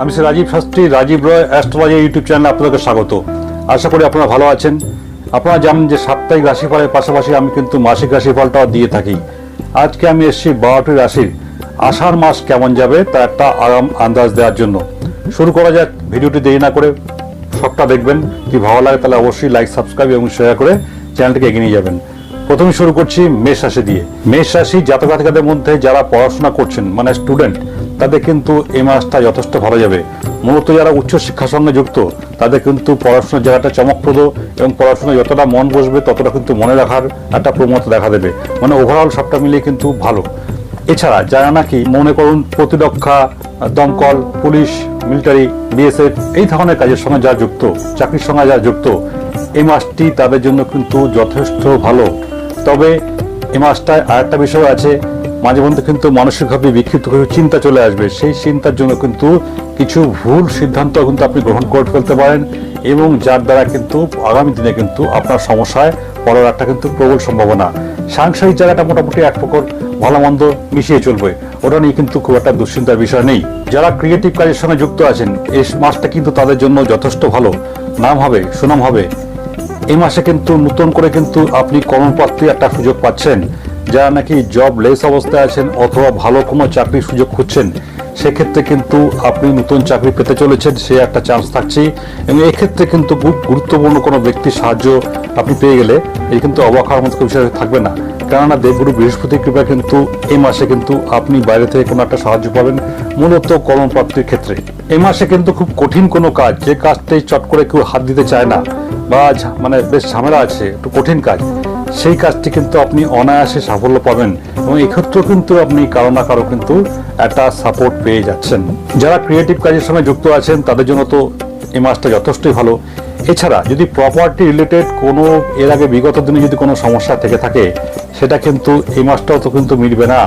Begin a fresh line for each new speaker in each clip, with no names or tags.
আমি Shri Rajib Shastri, Rajib Roy, astrology YouTube চ্যানেলে আপনাদেরকে স্বাগত। আশা করি আপনারা ভালো আছেন। আপনারা জানেন যে সাপ্তাহিক রাশিফলের পাশাপাশি আমি কিন্তু মাসিক রাশিফলটাও দিয়ে থাকি। আজকে আমি এসেছি বারোটি রাশির। আষাঢ় মাস কেমন যাবে তার একটা আরাম আন্দাজ দেওয়ার জন্য। শুরু করা যাক, ভিডিওটি দেরি না করে সবটা দেখবেন। যদি ভালো লাগে তাহলে অবশ্যই লাইক সাবস্ক্রাইব এবং শেয়ার করে চ্যানেলটিকে এগিয়ে নিয়ে যাবেন। প্রথমে শুরু করছি মেষ রাশি দিয়ে। মেষ রাশি জাতক জাতিকাদের মধ্যে যারা পড়াশোনা করছেন মানে স্টুডেন্ট তাদের কিন্তু এই মাসটা যথেষ্ট ভালো যাবে। মূলত যারা উচ্চশিক্ষার সঙ্গে যুক্ত, তাদের কিন্তু পড়াশোনার জায়গাটা চমকপ্রদ এবং পড়াশোনায় যতটা মন বসবে, ততটা কিন্তু মনে রাখার একটা প্রবণতা দেখা দেবে। মানে ওভারঅল সবটা মিলিয়ে কিন্তু ভালো। এছাড়া যারা নাকি মনে করুন প্রতিরক্ষা, দমকল, পুলিশ, মিলিটারি, বিএসএফ এই ধরনের কাজের সঙ্গে যা যুক্ত, চাকরির সঙ্গে যা যুক্ত, এই মাসটি তাদের জন্য কিন্তু যথেষ্ট ভালো। তবে এই মাসটায় আরেকটা বিষয় আছে মাঝে মধ্যে কিন্তু মানসিকভাবে বিক্ষিপ্ত কিছু চিন্তা চলে আসবে। সেই চিন্তার জন্য কিন্তু কিছু ভুল সিদ্ধান্ত কিন্তু আপনি গ্রহণ করে ফেলতে পারেন এবং যার দ্বারা কিন্তু আগামী দিনে কিন্তু আপনার সমস্যায় পড়ার একটা কিন্তু প্রবল সম্ভাবনা। সাংসারিক জায়গাটা মোটামুটি এক প্রকার ভালো মন্দ মিশিয়ে চলবে। ওটা নিয়ে কিন্তু খুব একটা দুশ্চিন্তার বিষয় নেই। যারা ক্রিয়েটিভ কাজের সঙ্গে যুক্ত আছেন, এই মাসটা কিন্তু তাদের জন্য যথেষ্ট ভালো। নাম হবে, সুনাম হবে। এই মাসে কিন্তু নতুন করে কিন্তু আপনি কর্মপ্রাপ্তির একটা সুযোগ পাচ্ছেন। যারা নাকি জব লেস অবস্থায় আছেন অথবা ভালো কোনো চাকরির সুযোগ খুঁজছেন, সেক্ষেত্রে কিন্তু আপনি নতুন চাকরি পেতে চলেছেন, সে একটা চান্স থাকছে এবং এক্ষেত্রে কিন্তু খুব গুরুত্বপূর্ণ কোনো ব্যক্তির সাহায্য আপনি পেয়ে গেলে এই কিন্তু অবাক হওয়ার মতো বিষয় থাকবে না। কেননা দেবগুরু বৃহস্পতি কৃপা কিন্তু এই মাসে কিন্তু আপনি বাইরে থেকে কোনো একটা সাহায্য পাবেন, মূলত কর্মপ্রাপ্তির ক্ষেত্রে। এই মাসে কিন্তু খুব কঠিন কোনো কাজ, যে কাজটাই চট করে কেউ হাত দিতে চায় না, বা মানে বেশ ঝামেলা আছে, একটু কঠিন কাজ। সেই কাজটি কিন্তু আপনি অনায়াসে সাফল্য পাবেন এবং এক্ষেত্রেও কিন্তু আপনি কারও না কারও কিন্তু একটা সাপোর্ট পেয়ে যাচ্ছেন। যারা ক্রিয়েটিভ কাজের সঙ্গে যুক্ত আছেন, তাদের জন্য তো এই মাসটা যথেষ্টই ভালো। এছাড়া যদি প্রপার্টি রিলেটেড কোনো, এর আগে বিগত দিনে যদি কোনো সমস্যা থেকে থাকে, সেটা কিন্তু এই মাসটাও তো কিন্তু মিটবে না।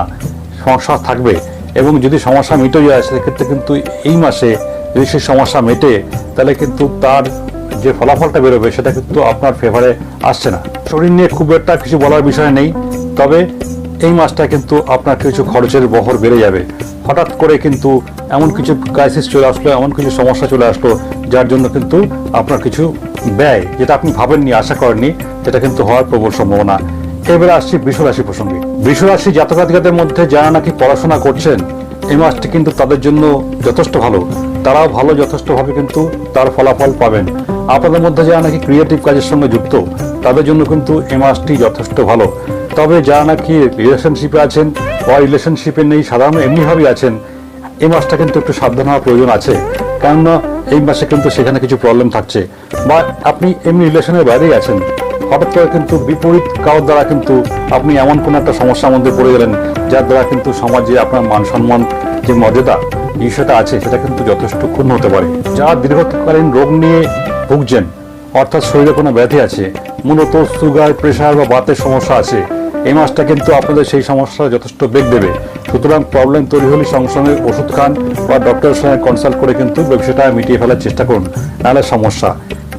সমস্যা থাকবে এবং যদি সমস্যা মিটে যায়, সেক্ষেত্রে কিন্তু এই মাসে যদি সেই সমস্যা মেটে, তাহলে কিন্তু তার যে ফলাফলটা বেরোবে সেটা কিন্তু আপনার ফেভারে আসছে না। শরীর নিয়ে খুব একটা কিছু বলার বিষয় নেই, তবে এই মাসটা কিন্তু আপনার কিছু খরচের বহর বেড়ে যাবে। হঠাৎ করে কিন্তু এমন কিছু ক্রাইসিস চলে আসলো, এমন কিছু সমস্যা চলে আসলো, যার জন্য কিন্তু আপনার কিছু ব্যয়, যেটা আপনি ভাবেননি, আশা করেননি, সেটা কিন্তু হওয়ার প্রবল সম্ভাবনা। এবারে আসছি বৃষরাশি প্রসঙ্গে। বৃষরাশি জাতকাতিকাদের মধ্যে যারা নাকি পড়াশোনা করছেন, এই মাসটি কিন্তু তাদের জন্য যথেষ্ট ভালো। তারাও ভালো, যথেষ্টভাবে কিন্তু তার ফলাফল পাবেন। আপনাদের মধ্যে যারা নাকি ক্রিয়েটিভ কাজের সঙ্গে যুক্ত, তাদের জন্য কিন্তু এই মাসটি যথেষ্ট ভালো। তবে যারা নাকি রিলেশনশিপে আছেন বা রিলেশনশিপে নেই সাধারণ এমনিভাবেই আছেন, এই মাসটা কিন্তু একটু সাবধান হওয়ার প্রয়োজন আছে। কেননা এই মাসে কিন্তু সেখানে কিছু প্রবলেম থাকছে। বা আপনি এমনি রিলেশনের বাইরেই আছেন। হঠাৎ করে কিন্তু বিপরীত কারোর দ্বারা কিন্তু আপনি এমন কোনো একটা সমস্যার মধ্যে পড়ে গেলেন, যার দ্বারা কিন্তু সমাজে আপনার মান সম্মান যে মর্যাদা, বিষয়টা আছে, সেটা কিন্তু যথেষ্ট ক্ষুণ্ণ হতে পারে। যারা দীর্ঘকালীন রোগ নিয়ে ভুগছেন। অর্থাৎ শরীরে কোনো ব্যাধি আছে, মূলত সুগার, প্রেশার বা বাতের সমস্যা আছে। এই মাসটা কিন্তু আপনাদের সেই সমস্যা যথেষ্ট বেগ দেবে। সুতরাং প্রবলেম তৈরি হলে সঙ্গে সঙ্গে ওষুধ খান বা ডক্টরের সঙ্গে কনসাল্ট করে কিন্তু ব্যবসাটা মিটিয়ে ফেলার চেষ্টা করুন, নাহলে সমস্যা।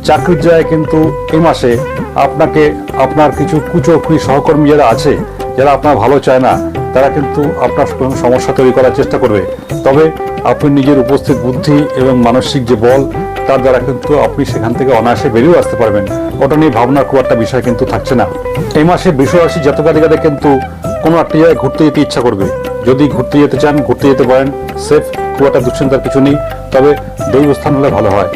চাকরির জায়গায় কিন্তু এই মাসে আপনাকে, আপনার কিছু কুচক্রি সহকর্মী যারা আছে, যারা আপনার ভালো চায় না তারা কিন্তু আপনার কোনো সমস্যা তৈরি করার চেষ্টা করবে। তবে আপনি নিজের উপস্থিত বুদ্ধি এবং মানসিক যে বল, তার দ্বারা কিন্তু আপনি সেখান থেকে অনায়াসে বেরিয়েও আসতে পারবেন। ওটা নিয়ে ভাবনার খুব একটা বিষয় কিন্তু থাকছে না। এই মাসে বিশ্বরাশি জাতকাধিকাদের কিন্তু কোনো একটা জায়গায় ঘুরতে যেতে ইচ্ছা করবে। যদি ঘুরতে যেতে চান, ঘুরতে যেতে পারেন। সেফ, খুব একটা দুশ্চিন্তার কিছু নেই। তবে দৈব স্থান হলে ভালো হয়।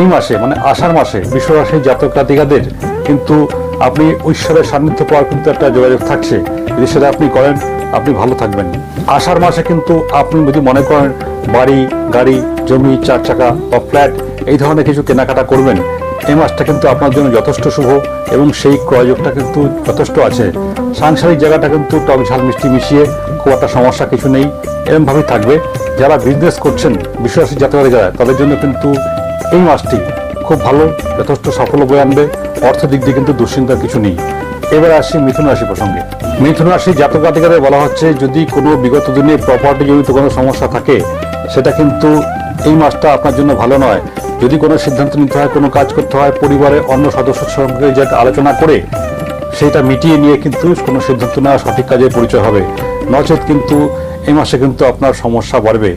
এই মাসে মানে আষাঢ় মাসে বিশ্বরাশির জাতক জাতিকাদের কিন্তু আপনি ঈশ্বরের সান্নিধ্য পাওয়ার কিন্তু একটা যোগাযোগ থাকছে। যদি সেটা আপনি করেন, আপনি ভালো থাকবেন। আষাঢ় মাসে কিন্তু আপনি যদি মনে করেন বাড়ি, গাড়ি, জমি, চার চাকা বা ফ্ল্যাট, এই ধরনের কিছু কেনাকাটা করবেন এই মাসটা কিন্তু আপনার জন্য যথেষ্ট শুভ এবং সেই ক্রয়যোগটা কিন্তু যথেষ্ট আছে। সাংসারিক জায়গাটা কিন্তু টক ঝাল মিষ্টি মিশিয়ে খুব একটা সমস্যা কিছু নেই, এরমভাবেই থাকবে। যারা বিজনেস করছেন, বিশ্বাসী জাতকের যারা, তাদের জন্য কিন্তু এই মাসটি খুব ভালো, যথেষ্ট সাফল্য বয়ে আনবে। অর্থ দিক দিয়ে কিন্তু দুশ্চিন্তার কিছু নেই। এবার আসি মিথুন রাশি প্রসঙ্গে। মিথুন রাশি জাতক জাতিকাদের বলা হচ্ছে, যদি কোনো বিগত দিনে প্রপার্টি জনিত কোনো সমস্যা থাকে, সেটা কিন্তু এই মাসটা আপনার জন্য ভালো নয়। যদি কোনো সিদ্ধান্ত নিতে হয়, কোনো কাজ করতে হয়, পরিবারের অন্য সদস্যের সঙ্গে যে আলোচনা করে, সেটা মিটিয়ে নিয়ে কিন্তু কোনো সিদ্ধান্ত নেওয়া সঠিক কাজের পরিচয় হবে। নচেত কিন্তু এই মাসে কিন্তু আপনার সমস্যা বাড়বে।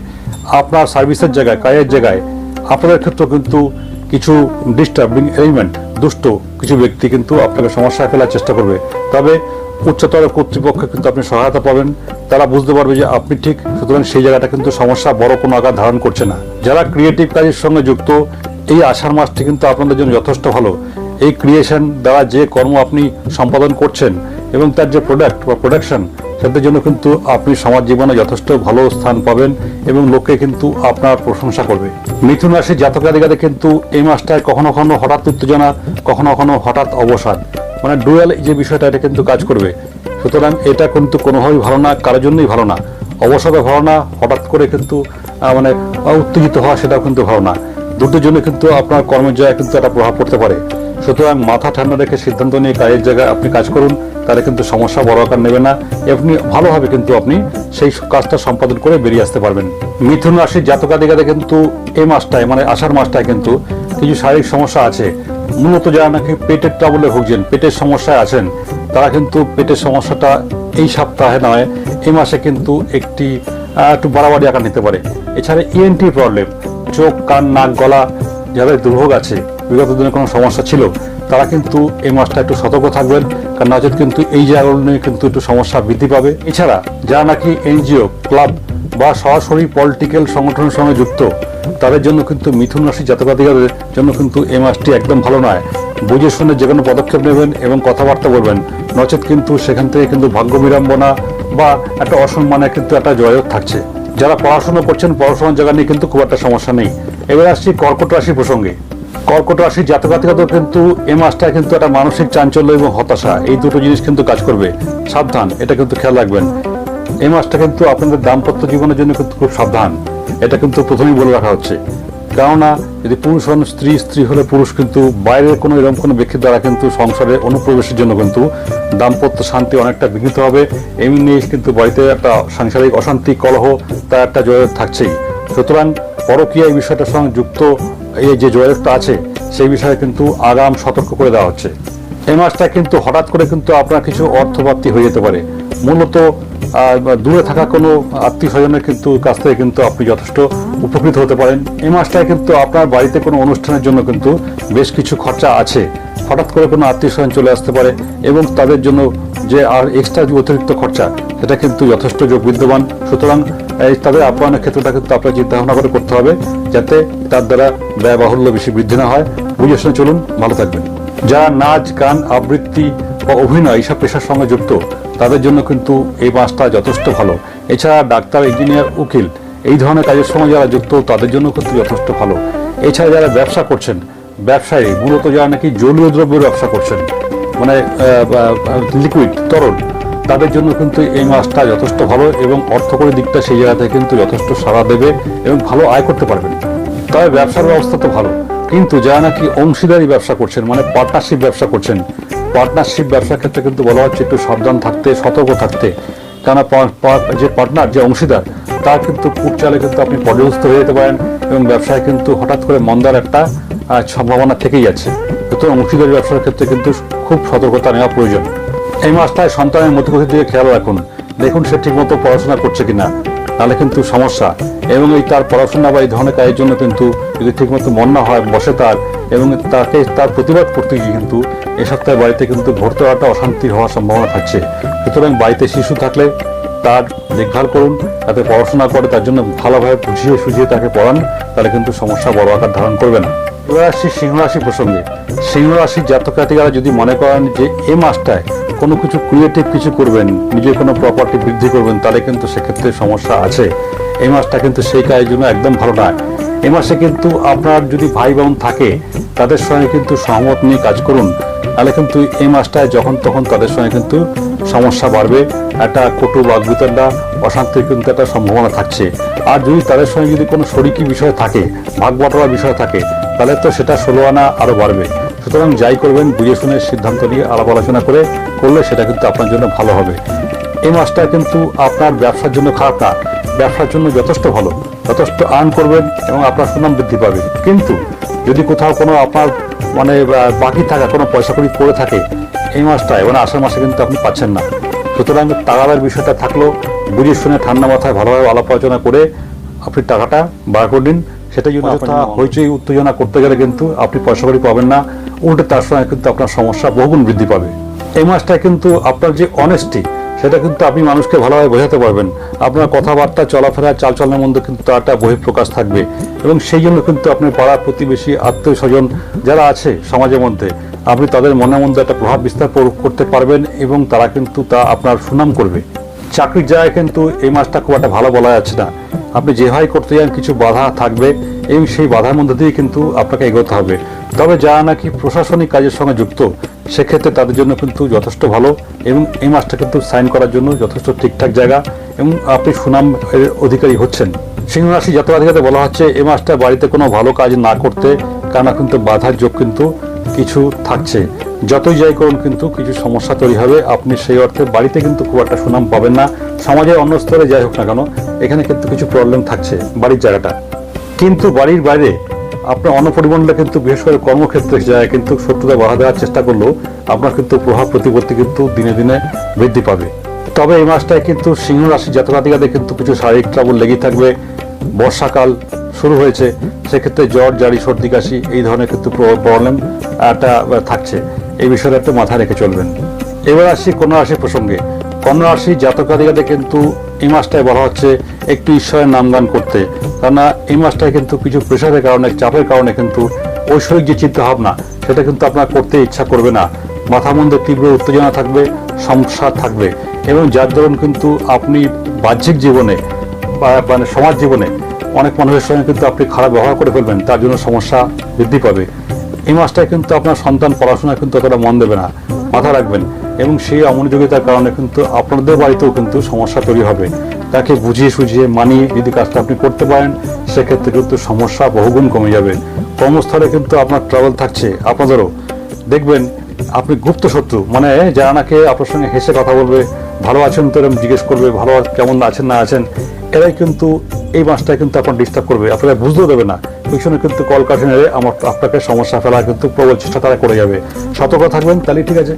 আপনার সার্ভিসের জায়গায়, কাজের জায়গায়, আপনাদের ক্ষেত্রেও কিন্তু কিছু ডিস্টার্বিং এলিমেন্ট দুষ্ট কিছু ব্যক্তি কিন্তু আপনাকে সমস্যা ফেলার চেষ্টা করবে। তবে উচ্চতর কর্তৃপক্ষ কিন্তু আপনি সহায়তা পাবেন। তারা বুঝতে পারবে যে আপনি ঠিক, সুতরাং সেই জায়গাটা কিন্তু সমস্যা বড় কোনো আকার ধারণ করছে না। যারা ক্রিয়েটিভ কাজের সঙ্গে যুক্ত, এই আষাঢ় মাসটি কিন্তু আপনাদের জন্য যথেষ্ট ভালো। এই ক্রিয়েশন দ্বারা যে কর্ম আপনি সম্পাদন করছেন এবং তার যে প্রোডাক্ট বা প্রোডাকশন সেটার জন্য কিন্তু আপনি সমাজ জীবনে যথেষ্ট ভালো স্থান পাবেন এবং লোকে কিন্তু আপনার প্রশংসা করবে। মিথুন রাশির জাতকাদিকাদের কিন্তু এই মাসটায় কখনো কখনো হঠাৎ উত্তেজনা, কখনো কখনো হঠাৎ অবসাদ। মানে ডুয়েল যে বিষয়টা, এটা কিন্তু কাজ করবে। সুতরাং এটা কিন্তু কোনোভাবেই ভালো না, কারোর জন্যই ভালো না। অবসাদে ভালো না, হঠাৎ করে কিন্তু মানে উত্তেজিত হওয়া সেটাও কিন্তু ভালো না। দুটোর জন্য কিন্তু আপনার কর্মের জায়গায় কিন্তু একটা প্রভাব পড়তে পারে। সুতরাং মাথা ঠান্ডা রেখে সিদ্ধান্ত নিয়ে কাজের জায়গায় আপনি কাজ করুন, তাহলে কিন্তু সমস্যা বড় আকার নেবে না। আপনি ভালোভাবে কিন্তু আপনি সেই কাজটা সম্পাদন করে বেরিয়ে আসতে পারবেন। মিথুন রাশির জাতকাদিকাতে কিন্তু এই মাসটায় মানে আষাঢ় মাসটায় কিন্তু কিছু শারীরিক সমস্যা আছে। মূলত যারা নাকি পেটের ট্রাবলে ভুগছেন, পেটের সমস্যায় আছেন, তারা কিন্তু পেটের সমস্যাটা এই সপ্তাহে নয় এই মাসে কিন্তু একটি একটু বাড়াবাড়ি আকার নিতে পারে। এছাড়া ইএনটি প্রবলেম চোখ, কান, নাক, গলা, যাদের দুর্ভোগ আছে বিগত দিনে কোনো সমস্যা ছিল, তারা কিন্তু এই মাসটা একটু সতর্ক থাকবেন, কারণ নচেত কিন্তু এই জায়গাগুলো কিন্তু একটু সমস্যা বৃদ্ধি পাবে। এছাড়া যারা নাকি এনজিও, ক্লাব বা সরাসরি পলিটিক্যাল সংগঠনের সঙ্গে যুক্ত, তাদের জন্য কিন্তু মিথুন রাশি জাতকাধিকারদের জন্য কিন্তু এই মাসটি একদম ভালো নয়। বুঝে শুনে যে কোনো পদক্ষেপ নেবেন এবং কথাবার্তা বলবেন। নচেত কিন্তু সেখান থেকে কিন্তু ভাগ্য বিড়ম্বনা বা একটা অসম্মানের কিন্তু একটা জয়ক থাকছে। যারা পড়াশোনা করছেন, পড়াশোনার জায়গা নিয়ে কিন্তু খুব একটা সমস্যা নেই। এবার আসছি কর্কট রাশি প্রসঙ্গে। কর্কট রাশির জাতকাতিকাতেও কিন্তু এ মাসটায় কিন্তু একটা মানসিক চাঞ্চল্য এবং হতাশা। এই দুটো জিনিস কিন্তু কাজ করবে। সাবধান, এটা কিন্তু খেয়াল রাখবেন। এই মাসটা কিন্তু আপনাদের দাম্পত্য জীবনের জন্য কিন্তু খুব সাবধান। এটা কিন্তু প্রথমেই বলে রাখা হচ্ছে। কেননা, যদি পুরুষ হন, স্ত্রী স্ত্রী হলে পুরুষ কিন্তু বাইরের কোনো এরকম কোনো ব্যক্তির দ্বারা কিন্তু সংসারে অনুপ্রবেশের জন্য কিন্তু দাম্পত্য শান্তি অনেকটা বিঘ্নিত হবে। এমনি কিন্তু বাড়িতে একটা সাংসারিক অশান্তি, কলহ, তার একটা জয় থাকছেই। সুতরাং পরকীয়া এই বিষয়টার সঙ্গে যুক্ত এই যে জয়টা আছে, সেই বিষয়ে কিন্তু আগাম সতর্ক করে দেওয়া হচ্ছে। এই মাসটা কিন্তু হঠাৎ করে কিন্তু আপনার কিছু অর্থপ্রাপ্তি হয়ে যেতে পারে। মূলত দূরে থাকা কোনো আত্মীয় স্বজনের কিন্তু কাছ থেকে কিন্তু আপনি যথেষ্ট উপকৃত হতে পারেন। এই মাসটায় কিন্তু আপনার বাড়িতে কোনো অনুষ্ঠানের জন্য কিন্তু বেশ কিছু খরচা আছে। হঠাৎ করে কোনো আত্মীয় স্বজন চলে আসতে পারে এবং তাদের জন্য যে আর এক্সট্রা যে অতিরিক্ত খরচা, সেটা কিন্তু যথেষ্ট যোগ বিদ্যমান। সুতরাং তাদের আপ্যায়নের ক্ষেত্রটা কিন্তু আপনার চিন্তা ভাবনা করে করতে হবে যাতে তার দ্বারা ব্যয় বাহুল্য বেশি বৃদ্ধি না হয়। বুঝে শুনে চলুন, ভালো থাকবেন। যারা নাচ, গান, আবৃত্তি বা অভিনয় এইসব পেশার সঙ্গে যুক্ত, তাদের জন্য কিন্তু এই মাসটা যথেষ্ট ভালো। এছাড়া ডাক্তার, ইঞ্জিনিয়ার, উকিল, এই ধরনের কাজের সঙ্গে যারা যুক্ত, তাদের জন্য কিন্তু যথেষ্ট ভালো। এছাড়া যারা ব্যবসা করছেন, ব্যবসায়ী, মূলত যারা নাকি জলীয় দ্রব্যের ব্যবসা করছেন মানে লিকুইড তরল তাদের জন্য কিন্তু এই মাসটা যথেষ্ট ভালো এবং অর্থকরী দিকটা সেই জায়গাতে কিন্তু যথেষ্ট সাড়া দেবে এবং ভালো আয় করতে পারবেন। তবে ব্যবসার ব্যবস্থা তো ভালো। কিন্তু যারা নাকি অংশীদারি ব্যবসা করছেন মানে পার্টনারশিপ ব্যবসা করছেন পার্টনারশিপ ব্যবসার ক্ষেত্রে কিন্তু বলা হচ্ছে একটু সাবধান থাকতে, সতর্ক থাকতে। কেননা যে পার্টনার যে অংশীদার, তার কিন্তু চালে কিন্তু আপনি পর্যবস্ত হয়ে যেতে পারেন এবং ব্যবসায় কিন্তু হঠাৎ করে মন্দার একটা সম্ভাবনা থেকেই যাচ্ছে। সুতরাং অংশীদারি ব্যবসার ক্ষেত্রে কিন্তু খুব সতর্কতা নেওয়া প্রয়োজন। এই মাসটায় সন্তানের মতিগতির দিকে খেয়াল রাখুন। দেখুন সে ঠিকমতো পড়াশোনা করছে কিনা। তাহলে কিন্তু সমস্যা। এবং এই তার পড়াশোনা বা এই ধরনের কাজের জন্য কিন্তু যদি ঠিকমতো মন না হয়, বসে তার, এবং তাকে তার প্রতিবাদ করতে গিয়ে কিন্তু এ সপ্তাহে বাড়িতে কিন্তু ভর্তি হওয়াটা অশান্তি হওয়ার সম্ভাবনা থাকছে। সুতরাং বাড়িতে শিশু থাকলে তার দেখভাল করুন, তাতে পড়াশোনা করে, তার জন্য ভালোভাবে বুঝিয়ে সুঝিয়ে তাকে পড়ান, তাহলে কিন্তু সমস্যা বড় আকার ধারণ করবে না। এবার আসছি সিংহ রাশি প্রসঙ্গে সিংহ রাশির জাতক জাতিকারা যদি মনে করেন যে এই মাসটায় কোনো কিছু ক্রিয়েটিভ কিছু করবেন, নিজের কোনো প্রপার্টি বৃদ্ধি করবেন, তাহলে কিন্তু সেক্ষেত্রে সমস্যা আছে। এই মাসটা কিন্তু সেই কাজের জন্য একদম ভালো নয়। এই মাসে কিন্তু আপনার যদি ভাই বোন থাকে, তাদের সঙ্গে কিন্তু সহমত নিয়ে কাজ করুন। তাহলে কিন্তু এই মাসটায় যখন তখন তাদের সঙ্গে কিন্তু সমস্যা বাড়বে, একটা কটু বাগবিতণ্ডা, অশান্তির কিন্তু একটা সম্ভাবনা থাকছে। আর যদি তাদের সঙ্গে যদি কোনো শরিকি বিষয় থাকে ভাগ বিষয় থাকে, তাহলে তো সেটা ষোলো আনা আরও বাড়বে। সুতরাং যাই করবেন, বুঝে শুনে সিদ্ধান্ত নিয়ে আলাপ আলোচনা করে করলে সেটা কিন্তু আপনার জন্য ভালো হবে। এই মাসটা কিন্তু আপনার ব্যবসার জন্য খারাপ না, ব্যবসার জন্য যথেষ্ট ভালো। যথেষ্ট আর্ন করবেন এবং আপনার সুনাম বৃদ্ধি পাবে। কিন্তু যদি কোথাও কোনো আপনার মানে বাকি থাকা, কোনো পয়সা কড়ি পড়ে থাকে, এই মাসটায় মানে আষাঢ় মাসে কিন্তু আপনি পাচ্ছেন না। সুতরাং তাগাবার বিষয়টা থাকলেও বুঝে শুনে ঠান্ডা মাথায় ভালোভাবে আলাপ আলোচনা করে আপনি টাকাটা বার করে দিন জন্য অযথা হইচই উত্তেজনা করতে গেলে কিন্তু আপনি পয়সা কড়ি পাবেন না। উল্টে তার সঙ্গে কিন্তু আপনার সমস্যা বহুগুণ বৃদ্ধি পাবে। এই মাসটা কিন্তু আপনার যে অনেস্টি সেটা কিন্তু আপনি মানুষকে ভালোভাবে বোঝাতে পারবেন। আপনার কথাবার্তা চলাফেরা চালচলনের মধ্যে কিন্তু তার একটা বহিঃপ্রকাশ থাকবে। এবং সেই জন্য কিন্তু আপনার পাড়া প্রতিবেশী আত্মীয় স্বজন যারা আছে সমাজের মধ্যে আপনি তাদের মনের মধ্যে একটা প্রভাব বিস্তার করতে পারবেন এবং তারা কিন্তু তা আপনার সুনাম করবে। চাকরির জায়গায় কিন্তু এই মাসটা খুব একটা ভালো বলা যাচ্ছে না। আপনি যেভাবে করতে যান, কিছু বাধা থাকবে এবং সেই বাধার মধ্যে দিয়ে কিন্তু আপনাকে এগোতে হবে। তবে যারা নাকি প্রশাসনিক কাজের সঙ্গে যুক্ত, সেক্ষেত্রে তাদের জন্য কিন্তু যথেষ্ট ভালো এবং এই মাসটা কিন্তু সাইন করার জন্য যথেষ্ট ঠিকঠাক জায়গা এবং আপনি সুনাম অধিকারী হচ্ছেন। সিংহ রাশি জাতকাধিকাতে বলা হচ্ছে, এই মাসটা বাড়িতে কোনো ভালো কাজ না করতে কেন কিন্তু বাধার যোগ কিন্তু কিছু থাকছে। যতই যাই করুন কিন্তু কিছু সমস্যা তৈরি হবে। আপনি সেই অর্থে বাড়িতে কিন্তু খুব একটা সুনাম পাবেন না। সমাজের অন্য স্তরে যাই হোক না কেন, এখানে কিন্তু কিছু প্রবলেম থাকছে বাড়ির জায়গাটা। কিন্তু বাড়ির বাইরে আপনার অন্য অন্নপরিমণ্ডলে কিন্তু বিশেষ করে কর্মক্ষেত্রে যায় কিন্তু শত্রুতা বাধা দেওয়ার চেষ্টা করলেও আপনার কিন্তু প্রভাব প্রতিপত্তি কিন্তু দিনে দিনে বৃদ্ধি পাবে। তবে এই মাসটায় কিন্তু সিংহ রাশি জাতকাতিকাদের কিন্তু কিছু শারীরিক ট্রাবল লেগেই থাকবে। বর্ষাকাল শুরু হয়েছে, সেক্ষেত্রে জ্বর, জারি, সর্দি, কাশি, এই ধরনের কিন্তু প্রবলেম একটা থাকছে। এই বিষয়টা একটু মাথায় রেখে চলবেন। এবার আসি কন্যা প্রসঙ্গে। কন্যা রাশি জাতকাদিকাতে কিন্তু এই মাসটায় বলা হচ্ছে একটু ঈশ্বরের নামগান করতে। কেননা, এই মাসটায় কিন্তু কিছু প্রেশারের কারণে, চাপের কারণে কিন্তু ঐশ্বরিক যে চিন্তা ভাবনা সেটা কিন্তু আপনার করতে ইচ্ছা করবে না। মাথার মধ্যে তীব্র উত্তেজনা থাকবে, সমস্যা থাকবে। এবং যার দরুন কিন্তু আপনি বাহ্যিক জীবনে মানে সমাজ জীবনে অনেক মানুষের সঙ্গে কিন্তু আপনি খারাপ ব্যবহার করে ফেলবেন, তার জন্য সমস্যা বৃদ্ধি পাবে। এই মাসটায় কিন্তু আপনার সন্তান পড়াশোনায় কিন্তু অতটা মন দেবে না, মাথা রাখবেন এবং সেই অমনোযোগিতার কারণে কিন্তু আপনাদের বাড়িতেও কিন্তু সমস্যা তৈরি হবে। তাকে বুঝিয়ে সুঝিয়ে মানিয়ে যদি কাজটা আপনি করতে পারেন, সেক্ষেত্রে কিন্তু সমস্যা বহুগুণ কমে যাবে। কর্মস্থলে কিন্তু আপনার ট্রাভেল থাকছে, আপনাদেরও। দেখবেন, আপনি গুপ্ত শত্রু মানে যারা নাকি আপনার সঙ্গে হেসে কথা বলবে, ভালো আছেন তো এরকম জিজ্ঞেস করবে, ভালো কেমন আছেন না আছেন এরাই কিন্তু এই মাসটায় কিন্তু আপনার ডিস্টার্ব করবে। আপনারা বুঝতেও দেবে না। পিছনে কিন্তু কল কাঠি নেড়ে আমার আপনাকে সমস্যা ফেলা কিন্তু প্রবল চেষ্টা তারা করে যাবে। সতর্ক থাকবেন, তাহলে ঠিক আছে।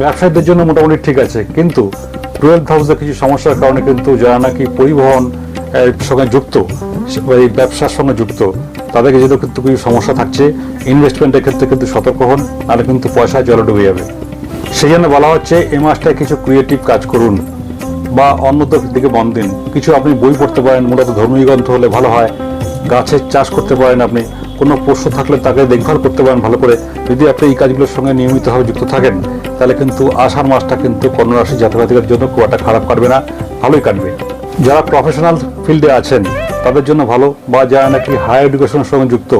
ব্যবসায়ীদের জন্য মোটামুটি ঠিক আছে। কিন্তু টুয়েলভ হাউসে কিছু সমস্যার কারণে কিন্তু যারা নাকি পরিবহন সঙ্গে যুক্ত এই ব্যবসার সঙ্গে যুক্ত, তাদেরকে যেহেতু কিন্তু কিছু সমস্যা থাকছে ইনভেস্টমেন্টের ক্ষেত্রে কিন্তু সতর্ক হন, নাহলে কিন্তু পয়সা জলে ডুবে যাবে। সেই জন্য বলা হচ্ছে এই মাসটায় কিছু ক্রিয়েটিভ কাজ করুন। বা অন্য দিকে মন দিন। কিছু আপনি বই পড়তে পারেন, মূলত ধর্মীয় গ্রন্থ হলে ভালো হয়। গাছের চাষ করতে পারেন আপনি। কোনো পশু থাকলে তাকে দেখভাল করতে পারেন ভালো করে। যদি আপনি এই কাজগুলোর সঙ্গে নিয়মিতভাবে যুক্ত থাকেন, তাহলে কিন্তু আষাঢ় মাসটা কিন্তু কন্যারাশি জাতকাতিকের জন্য খুব একটা খারাপ কাটবে না, ভালোই কাটবে। যারা প্রফেশনাল ফিল্ডে আছেন, তাদের জন্য ভালো বা যারা নাকি হায়ার এডুকেশনের সঙ্গে যুক্ত,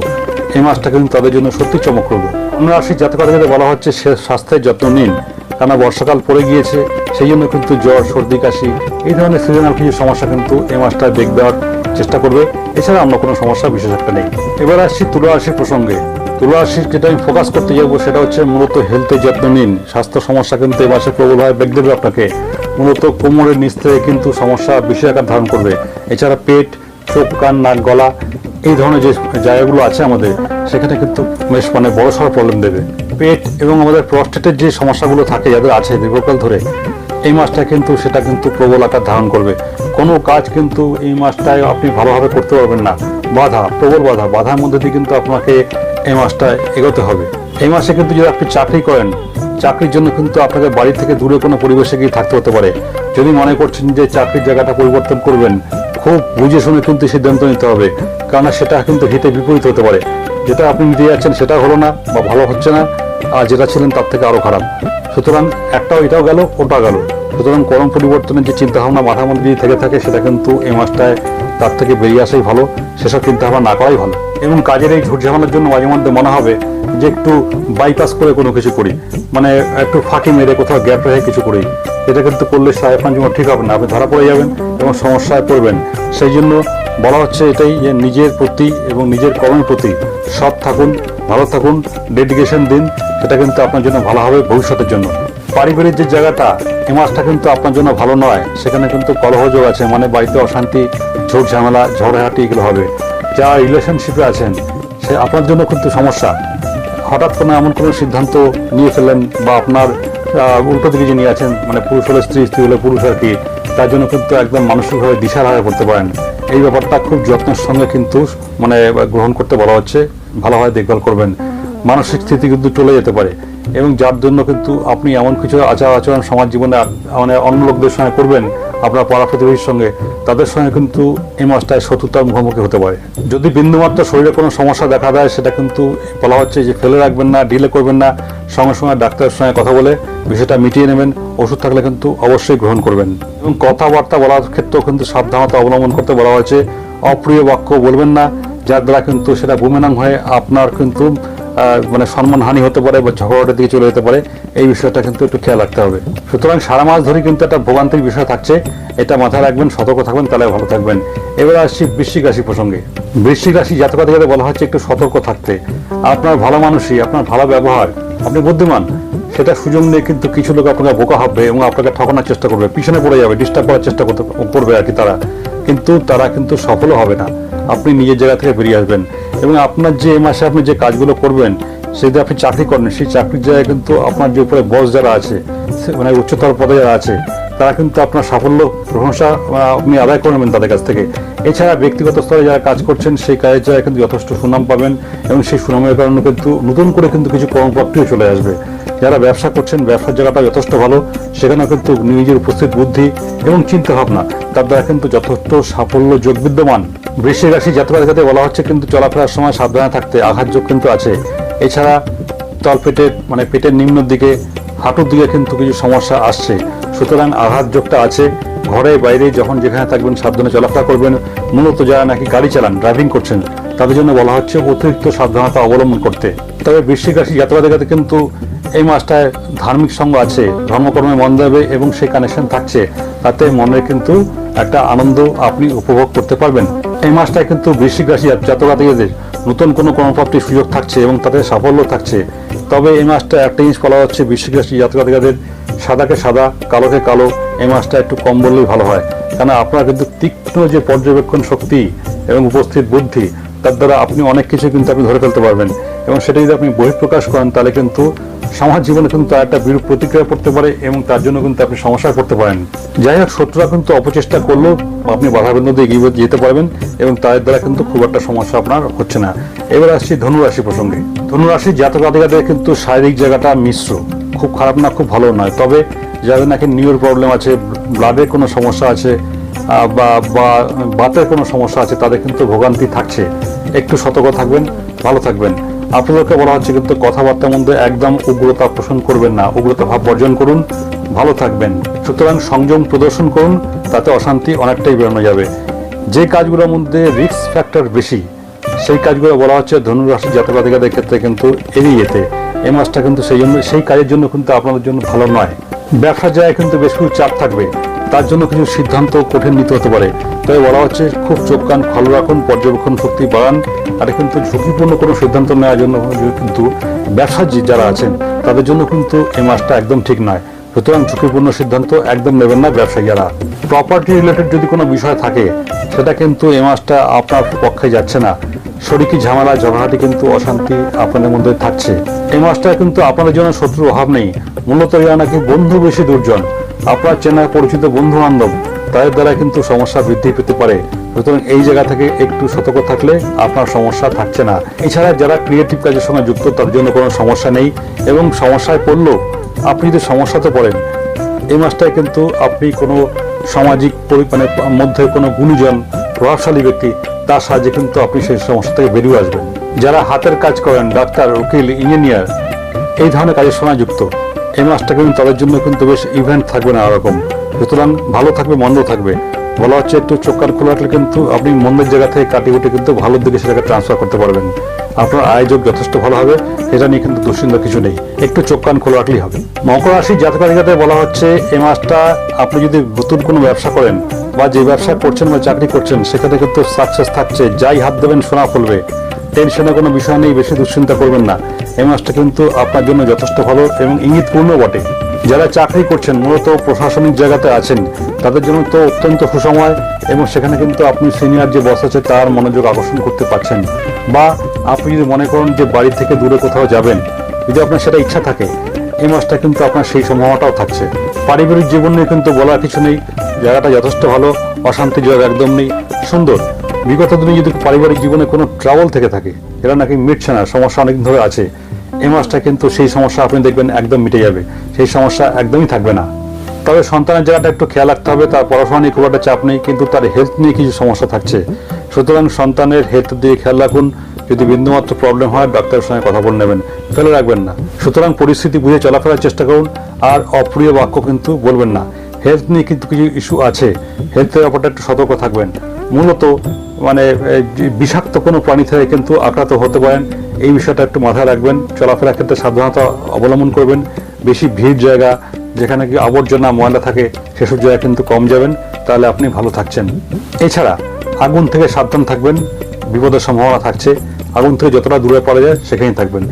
এই মাসটা কিন্তু তাদের জন্য সত্যি চমকপ্রদ। কন্যারাশি জাতকাতিকাদের বলা হচ্ছে সে স্বাস্থ্যের যত্ন নিন। কেননা বর্ষাকাল পড়ে গিয়েছে, সেই জন্য কিন্তু জ্বর, সর্দি, কাশি, এই ধরনের সিজনাল কিছু সমস্যা কিন্তু এই মাসটা বেগ দেওয়ার চেষ্টা করবে। এছাড়া অন্য কোনো সমস্যা বিশেষ একটা নেই। এবার আসছি তুলা প্রসঙ্গে। তুলা রাশির যেটা আমি ফোকাস করতে যাব সেটা হচ্ছে মূলত হেলথের যত্ন নিন। স্বাস্থ্য সমস্যা কিন্তু এই মাসে প্রবলভাবে বেগ দেবে আপনাকে। মূলত কোমরের নিচ থেকে কিন্তু সমস্যা বেশি আকার ধারণ করবে। এছাড়া পেট, চোখ, কান, নাক, গলা, এই ধরনের যে জায়গাগুলো আছে আমাদের, সেখানে কিন্তু বেশ মানে বড় সড় প্রবলেম দেবে। পেট এবং আমাদের প্রস্টেটের যে সমস্যাগুলো থাকে যাদের আছে দীর্ঘকাল ধরে, এই মাসটা কিন্তু সেটা কিন্তু প্রবল আকার ধারণ করবে। কোনো কাজ কিন্তু এই মাসটায় আপনি ভালোভাবে করতে পারবেন না। বাধা, প্রবল বাধা। বাধার মধ্যে দিয়ে কিন্তু আপনাকে এই মাসটায় এগোতে হবে। এই মাসে কিন্তু যদি আপনি চাকরি করেন, চাকরির জন্য কিন্তু আপনাকে বাড়ি থেকে দূরে কোনো পরিবেশে গিয়ে থাকতে হতে পারে। যদি মনে করছেন যে চাকরির জায়গাটা পরিবর্তন করবেন, খুব বুঝে শুনে কিন্তু সিদ্ধান্ত নিতে হবে। কারণ সেটা কিন্তু হিতে বিপরীত হতে পারে। যেটা আপনি নিতে যাচ্ছেন সেটা হলো না বা ভালো হচ্ছে না। আর যেটা ছিলেন তার থেকে আরও খারাপ। সুতরাং একটাও এটাও গেল, ওটা গেল। সুতরাং করম পরিবর্তনের যে চিন্তা ভাবনা মাথার মধ্যে দিয়ে থেকে থাকে, সেটা কিন্তু এই মাসটায় তার থেকে বেরিয়ে আসাই ভালো। সেসব চিন্তা ভাবনা না করাই ভালো। এবং কাজের এই ঝুট ঝামেলার জন্য মাঝে মধ্যে মনে হবে যে একটু বাইপাস করে কোনো কিছু করি। মানে একটু ফাঁকি মেরে কোথাও গ্যাপ রেখে কিছু করি। এটা কিন্তু করলে সাহেব জন্য ঠিক হবে না। আপনি ধরা পড়ে যাবেন এবং সমস্যায় পড়বেন। সেই জন্য বলা হচ্ছে এটাই যে নিজের প্রতি এবং নিজের কর্মের প্রতি সৎ থাকুন। ভালো থাকুন ডেডিকেশন দিন, সেটা কিন্তু আপনার জন্য ভালো হবে ভবিষ্যতের জন্য। পারিবারিক যে জায়গাটা এই মাসটা কিন্তু আপনার জন্য ভালো নয়, সেখানে কিন্তু কলহযোগ আছে মানে বাড়িতে অশান্তি, ঝোট ঝামেলা ঝড়হাটি এগুলো হবে। যারা রিলেশনশিপে আছেন, সে আপনার জন্য কিন্তু সমস্যা। হঠাৎ কোনো এমন কোনো সিদ্ধান্ত নিয়ে ফেললেন বা আপনার উল্টো দিকে যিনি আছেন মানে পুরুষ হলে স্ত্রী স্ত্রী হলে পুরুষ আর কি, তার জন্য কিন্তু একদম মানসিকভাবে দিশার হারে পড়তে পারেন। এই ব্যাপারটা খুব যত্নের সঙ্গে কিন্তু মানে গ্রহণ করতে বলা হচ্ছে। ভালোভাবে দেখভাল করবেন। মানসিক স্থিতি কিন্তু চলে যেতে পারে। এবং যার জন্য কিন্তু আপনি এমন কিছু আচার আচরণ সমাজ জীবনে মানে অন্য লোকদের সঙ্গে করবেন আপনার পাড়া প্রতিবেশীর সঙ্গে তাদের সঙ্গে কিন্তু এই মাসটায় শত্রুতার মুখোমুখি হতে পারে। যদি বিন্দুমাত্র শরীরে কোনো সমস্যা দেখা দেয় সেটা কিন্তু বলা হচ্ছে যে ফেলে রাখবেন না ডিলে করবেন না সঙ্গে সঙ্গে ডাক্তারের সঙ্গে কথা বলে বিষয়টা মিটিয়ে নেবেন ওষুধ থাকলে কিন্তু অবশ্যই গ্রহণ করবেন। এবং কথাবার্তা বলার ক্ষেত্রেও কিন্তু সাবধানতা অবলম্বন করতে বলা হয়েছে। অপ্রিয় বাক্য বলবেন না যার দ্বারা কিন্তু সেটা বুমেনাং হয়ে আপনার কিন্তু মানে সম্মানহানি হতে পারে বা ঝগড়াটার দিকে চলে যেতে পারে, এই বিষয়টা কিন্তু একটু খেয়াল রাখতে হবে। সুতরাং সারা মাস ধরে কিন্তু একটা ভোগান্তির বিষয় থাকছে, এটা মাথায় রাখবেন, সতর্ক থাকবেন, তাহলে ভালো থাকবেন। এবার আসছি বৃশ্চিক রাশি প্রসঙ্গে। বৃশ্চিক রাশি জাতকা থেকে বলা হচ্ছে একটু সতর্ক থাকতে। আপনার ভালো মানুষই, আপনার ভালো ব্যবহার, আপনি বুদ্ধিমান, সেটা সুযোগ নিয়ে কিন্তু কিছু লোক আপনাকে বোকা হবে এবং আপনাকে ঠকানোর চেষ্টা করবে, পিছনে পড়ে যাবে ডিস্টার্ব করার চেষ্টা করতে করবে আর কি তারা। কিন্তু তারা কিন্তু সফলও হবে না। আপনি নিজের জায়গা থেকে বেরিয়ে আসবেন। এবং আপনার যে মাসে আপনি যে কাজগুলো করবেন সেটা আপনি চাকরি করেন, সেই চাকরির জায়গায় কিন্তু আপনার যে উপরে বস যারা আছে মানে উচ্চতর পদে যারা আছে তারা কিন্তু আপনার সাফল্য, প্রশংসা আপনি আদায় করে নেবেন তাদের কাছ থেকে। এছাড়া ব্যক্তিগত স্তরে যারা কাজ করছেন, সেই কাজের জায়গায় কিন্তু যথেষ্ট সুনাম পাবেন এবং সেই সুনামের কারণে কিন্তু নতুন করে কিন্তু কিছু কর্মপ্রাপ্তিও চলে আসবে। যারা ব্যবসা করছেন, ব্যবসার জায়গাটা যথেষ্ট ভালো, সেখানেও কিন্তু নিজের উপস্থিত বুদ্ধি এবং চিন্তাভাবনা তার দ্বারা কিন্তু যথেষ্ট সাফল্য যোগ বিদ্যমান বৃশ্চিক রাশি যাত্রা দেখাতে বলা হচ্ছে কিন্তু চলাফেরার সময় সাবধানে থাকতে আঘাত যোগ কিন্তু আছে। এছাড়া তলপেটের মানে পেটের নিম্ন দিকে, হাঁটুর দিকে কিন্তু কিছু সমস্যা আসছে। সুতরাং আঘাত যোগটা আছে। ঘরে, বাইরে, যখন যেখানে থাকবেন, সাবধানে চলাফেরা করবেন। মূলত যারা নাকি গাড়ি চালান ড্রাইভিং করছেন, তাদের জন্য বলা হচ্ছে অতিরিক্ত সাবধানতা অবলম্বন করতে। তবে বৃশ্চিক রাশি যাত্রা দেখাতে কিন্তু এই মাসটায় ধার্মিক সঙ্গ আছে। ধর্মকর্মে মন দেবে এবং সেই কানেকশন থাকছে। তাতে মনে কিন্তু একটা আনন্দ আপনি উপভোগ করতে পারবেন। এই মাসটায় কিন্তু বৃশ্চিক রাশি জাতকাতিদের নতুন কোনো কর্মপ্রাপ্তির সুযোগ থাকছে এবং তাদের সাফল্য থাকছে। তবে এই মাসটা একটা জিনিস বলা হচ্ছে, বৃশ্চিক রাশি জাতকাতিকাদের সাদাকে সাদা, কালোকে কালো, এই মাছটা একটু কম বললেই ভালো হয়। কেন আপনার কিন্তু তীক্ষ্ণ যে পর্যবেক্ষণ শক্তি এবং উপস্থিত বুদ্ধি, তার দ্বারা আপনি অনেক কিছু কিন্তু আপনি ধরে ফেলতে পারবেন। এবং সেটা যদি আপনি বহিঃপ্রকাশ করেন, তাহলে কিন্তু সমাজ জীবনে কিন্তু তার একটা বিরূপ প্রতিক্রিয়া পড়তে পারে এবং তার জন্য কিন্তু আপনি সমস্যায় পড়তে পারেন। যাই হোক, শত্রুরা কিন্তু অপচেষ্টা করলেও আপনি বাধা বিন্দু দিয়ে এগিয়ে যেতে পারবেন এবং তাদের দ্বারা কিন্তু খুব একটা সমস্যা আপনার হচ্ছে না। এবার আসছি ধনুরাশি প্রসঙ্গে। ধনুরাশির জাতক জাতিকাদের কিন্তু শারীরিক জায়গাটা মিশ্র। খুব খারাপ না, খুব ভালো নয়। তবে যাদের নাকি নিউর প্রবলেম আছে ব্লাডের কোনো সমস্যা আছে বা বা বাতের কোনো সমস্যা আছে, তাদের কিন্তু ভোগান্তি থাকছে। একটু সতর্ক থাকবেন, ভালো থাকবেন। আপনাদেরকে বলা হচ্ছে কিন্তু কথাবার্তার মধ্যে একদম উগ্রতা পোষণ করবেন না, উগ্রতা ভাব বর্জন করুন, ভালো থাকবেন। সুতরাং সংযম প্রদর্শন করুন, তাতে অশান্তি অনেকটাই বেরোনো যাবে। যে কাজগুলোর মধ্যে রিস্ক ফ্যাক্টর বেশি, সেই কাজগুলো বলা হচ্ছে ধনুরাশি জাতকাধিকাদের ক্ষেত্রে কিন্তু এড়িয়ে যেতে। এই মাছটা কিন্তু সেই জন্য সেই কাজের জন্য কিন্তু আপনাদের জন্য ভালো নয়। ব্যবসা জায়গায় কিন্তু বেশ কিছু চাপ থাকবে। তার জন্য কিছু সিদ্ধান্ত কঠিন নিতে হতে পারে। তবে বলা হচ্ছে খুব চোখ কান ভালো রাখুন, পর্যবেক্ষণ শক্তি বাড়ান। আর কিন্তু ঝুঁকিপূর্ণ কোনো সিদ্ধান্ত নেওয়ার জন্য কিন্তু ব্যবসা যারা আছেন, তাদের জন্য কিন্তু এই মাছটা একদম ঠিক নয়। সুতরাং ঝুঁকিপূর্ণ সিদ্ধান্ত একদম নেবেন না ব্যবসায়ীরা। প্রপার্টি রিলেটেড যদি কোনো বিষয় থাকে, সেটা কিন্তু এ মাসটা আপনার পক্ষে যাচ্ছে না। শরিকি ঝামেলা ঝগড়াটি কিন্তু অশান্তি আপনাদের মধ্যে থাকছে। এই মাসটা কিন্তু আপনাদের জন্য শত্রুর অভাব নেই। মূলত এরা নাকি বন্ধু বেশি দুর্জন। আপনার চেনা পরিচিত বন্ধু বান্ধব তাদের দ্বারা কিন্তু সমস্যা বৃদ্ধি পেতে পারে। সুতরাং এই জায়গা থেকে একটু সতর্ক থাকলে আপনার সমস্যা থাকছে না। এছাড়া যারা ক্রিয়েটিভ কাজের সঙ্গে যুক্ত তার জন্য কোনো সমস্যা নেই। এবং সমস্যায় পড়লেও আপনি যদি সমস্যাতে পড়েন, এই মাসটায় কিন্তু আপনি কোনো সামাজিক মানে মধ্যে কোনো গুণীজন, প্রভাবশালী ব্যক্তি, তার সাহায্যে কিন্তু আপনি সেই সমস্যা থেকে বেরিয়ে আসবেন। যারা হাতের কাজ করেন, ডাক্তার, উকিল, ইঞ্জিনিয়ার, এই ধরনের কাজের সঙ্গে যুক্ত, এই মাসটা কিন্তু তাদের জন্য কিন্তু বেশ ইভেন্ট থাকবে না এরকম সুতরাং ভালো থাকবে, মন্দ থাকবে। বলা হচ্ছে একটু চোখ কান খোলা কিন্তু আপনি মন্দের জায়গা থেকে কাটিয়ে উঠে কিন্তু ভালোর দিকে সেটাকে ট্রান্সফার করতে পারবেন। আপনার আয়োজক যথেষ্ট ভালো হবে এটা নিয়ে কিন্তু দুশ্চিন্তা কিছু নেই। একটু চোখ কান খোলা রাখলেই হবে। মকর রাশির জাতকারিকাতে বলা হচ্ছে এই মাসটা আপনি যদি নতুন কোনো ব্যবসা করেন বা যে ব্যবসা করছেন বা চাকরি করছেন, সেখানে কিন্তু সাকসেস থাকছে। যাই হাত দেবেন, সোনা ফলবে। টেনশনে কোনো বিষয় নেই, বেশি দুশ্চিন্তা করবেন না। এই মাসটা কিন্তু আপনার জন্য যথেষ্ট ভালো এবং ইঙ্গিতপূর্ণ বটে। যারা চাকরি করছেন, মূলত প্রশাসনিক জায়গাতে আছেন, তাদের জন্য তো অত্যন্ত সুসময় এবং সেখানে কিন্তু আপনি সিনিয়র যে বস আছে, তার মনোযোগ আকর্ষণ করতে পারছেন। বা আপনি যদি মনে করেন যে বাড়ি থেকে দূরে কোথাও যাবেন, যদি আপনার সেটা ইচ্ছা থাকে, এই মাসটা কিন্তু আপনার সেই সম্ভাবনাটাও থাকছে। পারিবারিক জীবন নিয়ে কিন্তু বলার কিছু নেই, জায়গাটা যথেষ্ট ভালো, অশান্তি জয় একদম নেই, সুন্দর। বিগত দিনে যদি পারিবারিক জীবনে কোনো ট্রাবল থেকে থাকে, এরা নাকি মিটছে না, সমস্যা অনেকদিন ধরে আছে। এই মাসটা কিন্তু সেই সমস্যা আপনি দেখবেন একদম মিটে যাবে। সেই সমস্যা একদমই থাকবে না। তবে সন্তানের জায়গাটা একটু খেয়াল রাখতে হবে, তার পড়াশোনা নিয়ে খুব একটা চাপ নেই, কিন্তু তার হেলথ নিয়ে কিছু সমস্যা থাকছে। সুতরাং সন্তানের হেলথ দিয়ে খেয়াল রাখুন, যদি বিন্দুমাত্র প্রবলেম হয়, ডাক্তারের সঙ্গে কথা বলে নেবেন, ফেলে রাখবেন না। সুতরাং পরিস্থিতি বুঝে চলাফেরার চেষ্টা করুন, আর অপ্রিয় বাক্য কিন্তু বলবেন না। হেলথ নিয়ে কিন্তু কিছু ইস্যু আছে হেলথের ব্যাপারটা একটু সতর্ক থাকবেন। মূলত মানে বিষাক্ত কোনো প্রাণী থেকে কিন্তু আক্রান্ত হতে পারেন এই বিষয়টা একটু মাথায় রাখবেন। চলাফেরার ক্ষেত্রে সাবধানতা অবলম্বন করবেন। বেশি ভিড় জায়গা, যেখানে কি আবর্জনা, ময়লা থাকে, সেসব জায়গায় কিন্তু কম যাবেন। তাহলে আপনি ভালো থাকছেন। এছাড়া আগুন থেকে সাবধান থাকবেন। বিপদের সম্ভাবনা থাকছে। আগুন থেকে যতটা দূরে পড়া যায়, সেখানেই থাকবেন।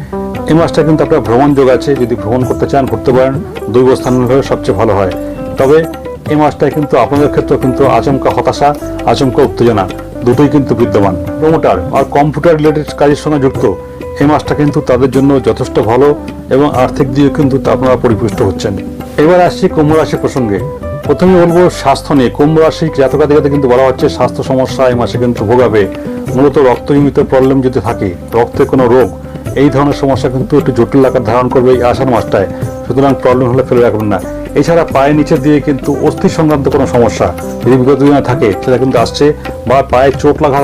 এই মাসটা কিন্তু আপনার ভ্রমণ যোগ আছে। যদি ভ্রমণ করতে চান করতে পারেন দৈব স্থান সবচেয়ে ভালো হয়। তবে এই মাসটায় কিন্তু আপনাদের ক্ষেত্রে কিন্তু আচমকা হতাশা, আচমকা উত্তেজনা, দুটোই কিন্তু বিদ্যমান। প্রমোটার আর কম্পিউটার রিলেটেড কাজের সঙ্গে যুক্ত এই মাসটা কিন্তু তাদের জন্য যথেষ্ট ভালো এবং আর্থিক দিকে কিন্তু আপনারা পরিপুষ্ট হচ্ছেন। এবার আসছি কুম্ভ রাশি প্রসঙ্গে। প্রথমে বলব, স্বাস্থ্য নিয়ে। কুম্ভ রাশি জাতকাদিকাতে কিন্তু বলা হচ্ছে, স্বাস্থ্য সমস্যা এই মাসে কিন্তু ভোগাবে। মূলত রক্তজনিত প্রবলেম যদি থাকে, রক্তে কোনো রোগ, এই ধরনের সমস্যা কিন্তু একটু জটিল আকার ধারণ করবে এই আষাঢ় মাসটায়। সুতরাং প্রবলেম হলে ফেলে রাখবেন না। এছাড়া পায়ের নিচে দিয়ে কিন্তু অস্থি সংক্রান্ত কোনো সমস্যা যদি বিগত দিনে থাকে, সেটা কিন্তু আসছে। বা পায়ে চোট লাগা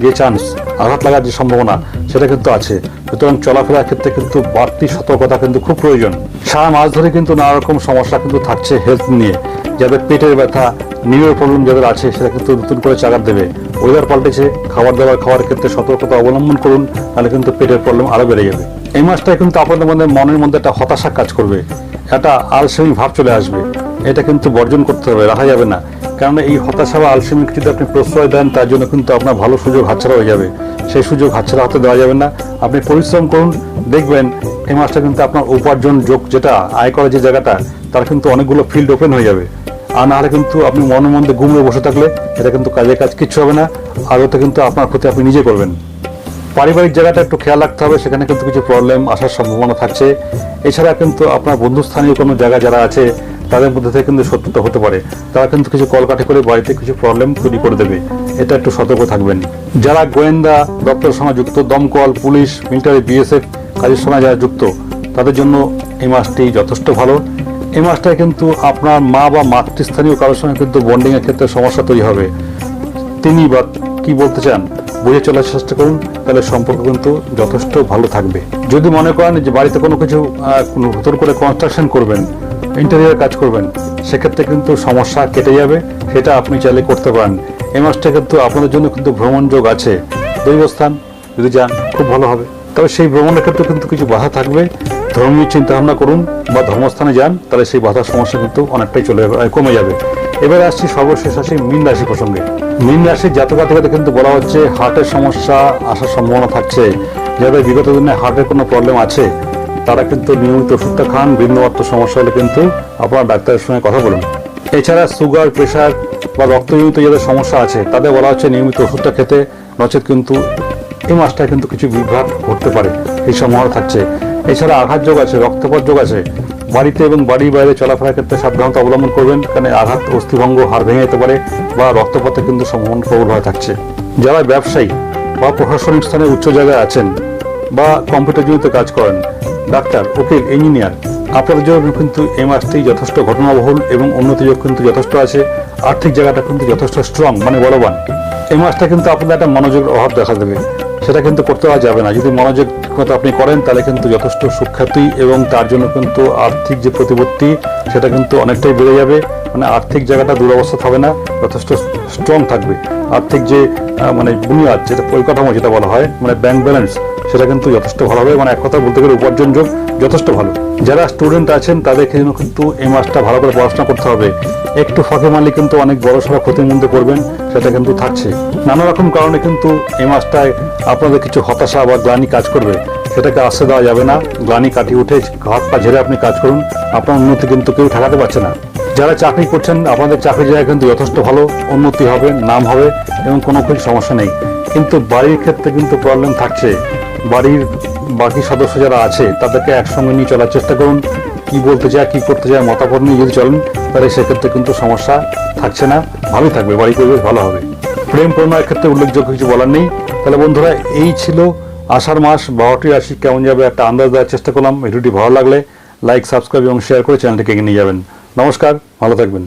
যে চান্স আঘাত লাগার যে সম্ভাবনা, সেটা কিন্তু আছে। সুতরাং চলাফেরার ক্ষেত্রে কিন্তু বাড়তি সতর্কতা কিন্তু খুব প্রয়োজন। সারা মাস ধরে কিন্তু নানা রকম সমস্যা কিন্তু থাকছে হেলথ নিয়ে। যাদের পেটের ব্যথা নিউয়ের প্রবলেম যাদের আছে, সেটা কিন্তু নতুন করে চাকার দেবে। ওয়েদার পাল্টেছে, খাবার দাবার খাওয়ার ক্ষেত্রে সতর্কতা অবলম্বন করুন তাহলে কিন্তু পেটের প্রবলেম আরও বেড়ে যাবে। এই মাসটায় কিন্তু আপনাদের মধ্যে মনের মধ্যে একটা হতাশা কাজ করবে। একটা আলসেমি ভাব চলে আসবে। এটা কিন্তু বর্জন করতে হবে, রাখা যাবে না। কারণ এই হতাশা বা আলসেমিকে যদি আপনি প্রশ্রয় দেন, তার জন্য কিন্তু আপনার ভালো সুযোগ হাতছাড়া হয়ে যাবে। সেই সুযোগ হাতছাড়া হাতে দেওয়া যাবে না। আপনি পরিশ্রম করুন, দেখবেন এই মাসটা কিন্তু আপনার উপার্জন যোগ যেটা, আয় করার যে জায়গাটা, তার কিন্তু অনেকগুলো ফিল্ড ওপেন হয়ে যাবে। আর নাহলে কিন্তু আপনি মনের মধ্যে গুমড়ে বসে থাকলে এটা কিন্তু কাজে কাজ, কিচ্ছু হবে না। আর ওটা কিন্তু আপনার ক্ষতি আপনি নিজে করবেন। পারিবারিক জায়গাটা একটু খেয়াল রাখতে হবে, সেখানে কিন্তু কিছু প্রবলেম আসার সম্ভাবনা থাকছে। এছাড়া কিন্তু আপনার বন্ধুস্থানীয় কোনো জায়গা যারা আছে তাদের মধ্যে থেকে কিন্তু শত্রুতা হতে পারে। তারা কিন্তু কিছু কলকাঠি করে বাড়িতে কিছু প্রবলেম তৈরি করে দেবে। এটা একটু সতর্ক থাকবেন। যারা গোয়েন্দা দপ্তরের সঙ্গে যুক্ত, দমকল, পুলিশ মিলিটারি বিএসএফ কাজের সঙ্গে যারা যুক্ত, তাদের জন্য এই মাসটি যথেষ্ট ভালো। এই মাসটায় কিন্তু আপনার মা বা মাতৃস্থানীয় কারোর সঙ্গে কিন্তু বন্ডিং এর ক্ষেত্রে সমস্যা তৈরি হবে। তিনি বা কি বলতে চান, বুঝে চলার চেষ্টা করুন, তাহলে সম্পর্ক কিন্তু যথেষ্ট ভালো থাকবে। যদি মনে করেন যে বাড়িতে কোনো কিছু নতুন করে কনস্ট্রাকশন করবেন ইন্টেরিয়ার কাজ করবেন। সেক্ষেত্রে কিন্তু সমস্যা কেটে যাবে, সেটা আপনি চাইলে করতে পারেন। এই মাসটা কিন্তু আপনাদের জন্য কিন্তু ভ্রমণ যোগ আছে। দৈবস্থান, যদি যান, খুব ভালো হবে। তবে সেই ভ্রমণের ক্ষেত্রে কিন্তু কিছু বাধা থাকবে। ধর্মীয় চিন্তা ভাবনা করুন বা ধর্মস্থানে যান, তাহলে সেই বাধার সমস্যা কিন্তু অনেকটাই চলে যাবে কমে যাবে। এবারে আসছি সর্বশেষ আসি মীন রাশি প্রসঙ্গে। মীন রাশির জাতকাতিকাতে কিন্তু বলা হচ্ছে, হার্টের সমস্যা আসার সম্ভাবনা থাকছে। যাদের বিগত দিনে হার্টের কোনো প্রবলেম আছে তারা কিন্তু নিয়মিত ওষুধটা খান বিন্দুমাত্র সমস্যা হলে কিন্তু আপনার ডাক্তারের সঙ্গে কথা বলুন। এছাড়া সুগার প্রেশার বা রক্তজনিত যাদের সমস্যা আছে, তাদের বলা হচ্ছে নিয়মিত ওষুধটা খেতে নচেত কিন্তু এই মাসটায় কিন্তু কিছু বিভ্রাট ঘটতে পারে। এই সম্ভাবনা থাকছে। এছাড়া আঘাত যোগ আছে, রক্তপাত যোগ আছে। বাড়িতে এবং বাড়ির বাইরে চলাফেরার ক্ষেত্রে সাবধানতা অবলম্বন করবেন, কারণ আঘাত, অস্থিভঙ্গ, হাড় ভেঙে যেতে পারে বা রক্তপাতে কিন্তু সম্ভাবনা প্রবল হয়ে থাকছে। যারা ব্যবসায়ী বা প্রশাসনিক স্থানে উচ্চ জায়গায় আছেন বা কম্পিউটারজনিত কাজ করেন ডাক্তার, উকিল, ইঞ্জিনিয়ার, আপনাদের জন্য কিন্তু এই মাসটি যথেষ্ট ঘটনাবহুল এবং উন্নতিযোগ কিন্তু যথেষ্ট আছে। আর্থিক জায়গাটা কিন্তু যথেষ্ট স্ট্রং মানে বলবান। এই মাসটা কিন্তু আপনাদের একটা মনোযোগের অভাব দেখা দেবে। সেটা কিন্তু করতে যাবে না। যদি মনোযোগ মতো আপনি করেন, তাহলে কিন্তু যথেষ্ট সুখ্যাতি এবং তার জন্য কিন্তু আর্থিক যে প্রতিপত্তি, সেটা কিন্তু অনেকটাই বেড়ে যাবে। মানে আর্থিক জায়গাটা দুরবস্থা থাকবে না, যথেষ্ট স্ট্রং থাকবে। আর্থিক যে মানে বুনিয়াদ, যেটা পরিকাঠামো যেটা বলা হয় মানে ব্যাংক ব্যালেন্স সেটা কিন্তু যথেষ্ট ভালো হবে মানে এক কথা বলতে গেলে উপার্জন যোগ যথেষ্ট ভালো। যারা স্টুডেন্ট আছেন, তাদের জন্য কিন্তু এই মাসটা ভালো করে পড়াশোনা করতে হবে। একটু ফাঁকে মারলে কিন্তু অনেক বড় সড়ো ক্ষতির মধ্যে পড়বেন, সেটা কিন্তু থাকছে। নানা রকম কারণে কিন্তু এই মাসটায় আপনাদের কিছু হতাশা বা গ্লানি কাজ করবে। সেটাকে আশ্রে দেওয়া যাবে না। গ্লানি কাটিয়ে উঠে হাত পা ঝেড়ে আপনি কাজ করুন। আপনার উন্নতি কিন্তু কেউ ঠেকাতে পারছে না। যারা চাকরি করছেন, আপনাদের চাকরির জায়গা কিন্তু যথেষ্ট ভালো, উন্নতি হবে, নাম হবে, এবং কোনো কিছু সমস্যা নেই। কিন্তু বাড়ির ক্ষেত্রে কিন্তু প্রবলেম থাকছে। বাড়ির বাকি সদস্য যারা আছে, তাদেরকে একসঙ্গে নিয়ে চলার চেষ্টা করুন। কি বলতে চায়, কি করতে চায়, মতামত নিয়ে যদি চলেন, তাহলে সেক্ষেত্রে কিন্তু সমস্যা থাকছে না। ভালোই থাকবে, বাড়ির পরিবেশ ভালো হবে। প্রেম প্রণয়ের ক্ষেত্রে উল্লেখযোগ্য কিছু বলার নেই। তাহলে বন্ধুরা, এই ছিল আষাঢ় মাস, বারোটি রাশি কেমন যাবে, একটা আন্দাজ দেওয়ার চেষ্টা করলাম। ভিডিওটি ভালো লাগলে লাইক সাবস্ক্রাইব এবং শেয়ার করে চ্যানেলটিকে এগিয়ে নিয়ে যাবেন। নমস্কার ভালো থাকবেন।